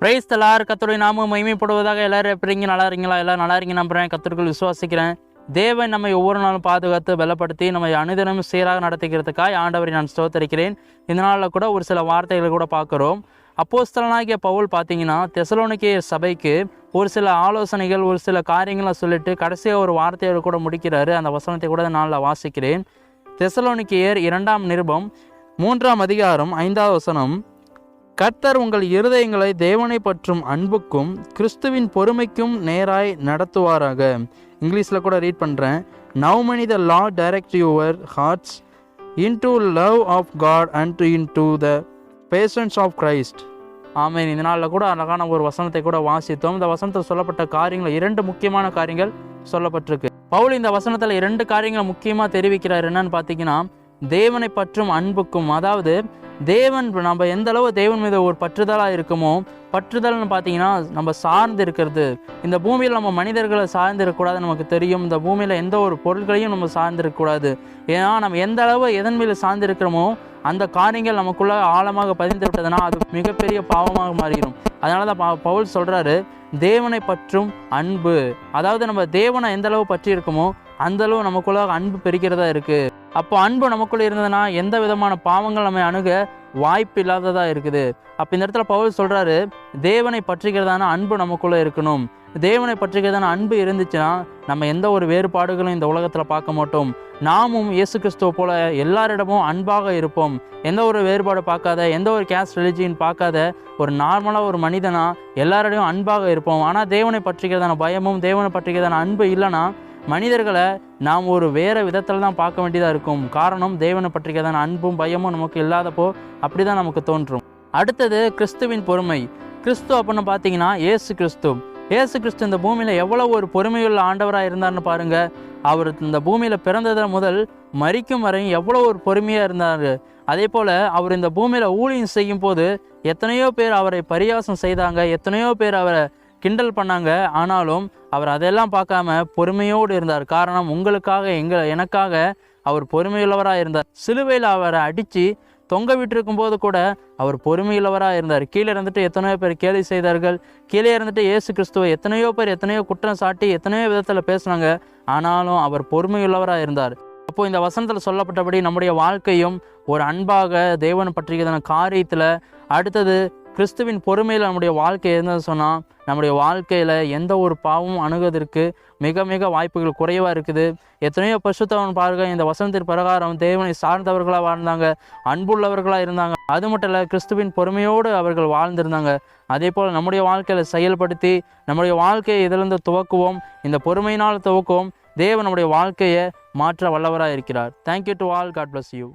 Price தலார் கத்தருடைய நாமம் மகிமைப்படுவதாக எல்லாரும் எப்படிங்க? நல்லா இருக்கீங்களா? எல்லாம் நல்லா இருங்க நம்புறேன். கத்தருக்குள் விசுவாசிக்கிறேன். தேவன் நம்மை ஒவ்வொரு நாளும் பாதுகாத்து பலப்படுத்தி நம்மை அனுதினமும் சீராக நடத்திக்கிறதுக்காக ஆண்டவரை நான் ஸ்தோத்தரிக்கிறேன். இந்த நாளில் கூட ஒரு சில வார்த்தைகளை கூட பார்க்குறோம். அப்போஸ்தலனாகிய பவுல் பார்த்தீங்கன்னா தெசலோனிக்கே சபைக்கு ஒரு சில ஆலோசனைகள் ஒரு சில காரியங்களை சொல்லிட்டு கடைசியாக ஒரு வார்த்தையோடு கூட முடிக்கிறாரு. அந்த வசனத்தை கூட நாளில் வாசிக்கிறேன். தெசலோனிக்கேயர் இரண்டாம் நிருபம் மூன்றாம் அதிகாரம் ஐந்தாவது வசனம். கர்த்தர் உங்கள் இருதயங்களை தேவனை பற்றும் அன்புக்கும் கிறிஸ்துவின் பொறுமைக்கும் நேராய் நடத்துவாராக. இங்கிலீஷில் கூட ரீட் பண்ணுறேன் now may the Lord direct your hearts into love of God and into the patience of Christ amen. இந்த நாளில் கூட அழகான ஒரு வசனத்தை கூட வாசித்தோம். இந்த வசனத்தில் சொல்லப்பட்ட காரியங்கள் இரண்டு முக்கியமான காரியங்கள் சொல்லப்பட்டிருக்கு. பவுல் இந்த வசனத்தில் இரண்டு காரியங்கள் முக்கியமாக தெரிவிக்கிறார். என்னன்னு பார்த்தீங்கன்னா தேவனை பற்றும் அன்புக்கும் அதாவது தேவன் நம்ம எந்த அளவு தேவன் மீது ஒரு பற்றுதலாக இருக்குமோ பற்றுதல்னு பார்த்தீங்கன்னா நம்ம சார்ந்து இருக்கிறது. இந்த பூமியில் நம்ம மனிதர்களை சார்ந்து இருக்கக்கூடாது நமக்கு தெரியும். இந்த பூமியில் எந்த ஒரு பொருட்களையும் நம்ம சார்ந்து இருக்கக்கூடாது. ஏன்னா நம்ம எந்த அளவு எதன் மீது சார்ந்து இருக்கிறோமோ அந்த காரியங்கள் நமக்குள்ள ஆழமாக பதிந்து விட்டதுன்னா அது மிகப்பெரிய பாவமாக மாறிடும். அதனால தான் பா- பவுல் சொல்கிறாரு தேவனை பற்றும் அன்பு. அதாவது நம்ம தேவனை எந்த அளவு பற்றி இருக்கோமோ அந்த அளவு நமக்குள்ள அன்பு பெருக்கிறதா இருக்கு. அப்போ அன்பு நமக்குள்ள இருந்ததுன்னா எந்த விதமான பாவங்கள் நம்ம அணுக வாய்ப்பு இல்லாததாக இருக்குது. அப்போ இந்த இடத்துல பவுல் சொல்கிறாரு தேவனை பற்றிக்கிறதான அன்பு நமக்குள்ளே இருக்கணும். தேவனை பற்றிக்கிறதான அன்பு இருந்துச்சுன்னா நம்ம எந்த ஒரு வேறுபாடுகளும் இந்த உலகத்தில் பார்க்க மாட்டோம். நாமும் இயேசு கிறிஸ்துவ போல எல்லாரிடமும் அன்பாக இருப்போம். எந்த ஒரு வேறுபாடு பார்க்காத எந்த ஒரு கேஸ்ட் ரிலிஜியன் பார்க்காத ஒரு நார்மலாக ஒரு மனிதனா எல்லாரோடையும் அன்பாக இருப்போம். ஆனால் தேவனை பற்றிக்கிறதான பயமும் தேவனை பற்றிக்கிறதான அன்பு இல்லைன்னா மனிதர்களை நாம் ஒரு வேறு விதத்தில் தான் பார்க்க வேண்டியதாக இருக்கும். காரணம் தேவனை பற்றிக்கிறதான அன்பும் பயமும் நமக்கு இல்லாதப்போ அப்படி தான் நமக்கு தோன்றும். அடுத்தது கிறிஸ்துவின் பொறுமை. கிறிஸ்து அப்படின்னு பார்த்தீங்கன்னா ஏசு கிறிஸ்து. ஏசு கிறிஸ்து இந்த பூமியில் எவ்வளோ ஒரு பொறுமையுள்ள ஆண்டவராக இருந்தார்னு பாருங்கள் அவர் இந்த பூமியில் பிறந்ததில் முதல் மறிக்கும் வரையும் எவ்வளோ ஒரு பொறுமையாக இருந்தார். அதே போல் அவர் இந்த பூமியில் ஊழியம் செய்யும் போது எத்தனையோ பேர் அவரை பரியாசம் செய்தாங்க. எத்தனையோ பேர் அவரை கிண்டல் பண்ணாங்க. ஆனாலும் அவர் அதெல்லாம் பார்க்காம பொறுமையோடு இருந்தார். காரணம் உங்களுக்காக எங்கள் எனக்காக அவர் பொறுமையுள்ளவராக இருந்தார். சிலுவையில் அவரை அடித்து தொங்க விட்டிருக்கும் போது கூட அவர் பொறுமையுள்ளவராக இருந்தார். கீழே இருந்துட்டு எத்தனையோ பேர் கேலி செய்தார்கள். கீழே இருந்துட்டு இயேசு கிறிஸ்துவை எத்தனையோ பேர் எத்தனையோ குற்றம் சாட்டி எத்தனையோ விதத்தில் பேசுனாங்க. ஆனாலும் அவர் பொறுமையுள்ளவராக இருந்தார். அப்போது இந்த வசனத்தில் சொல்லப்பட்டபடி நம்முடைய வாழ்க்கையும் ஒரு அன்பாக தேவன் பற்றியதான காரியத்தில் அடுத்தது கிறிஸ்துவின் பொறுமையில் நம்முடைய வாழ்க்கை இருந்தது சொன்னால் நம்முடைய வாழ்க்கையில் எந்த ஒரு பாவமும் அணுகுவதற்கு மிக மிக வாய்ப்புகள் குறைவாக இருக்குது. எத்தனையோ பசுத்தவன் பாருங்க இந்த வசனத்தின் பிரகாரம் தேவனை சார்ந்தவர்களாக வாழ்ந்தாங்க அன்புள்ளவர்களாக இருந்தாங்க. அது மட்டும் இல்லை கிறிஸ்துவின் பொறுமையோடு அவர்கள் வாழ்ந்திருந்தாங்க. அதே போல் நம்முடைய வாழ்க்கையில் செயல்படுத்தி நம்முடைய வாழ்க்கையை இதிலிருந்து துவக்குவோம் இந்த பொறுமையினால் துவக்குவோம் தேவன் நம்முடைய வாழ்க்கையை மாற்ற வல்லவராக இருக்கிறார் thank you to all God bless you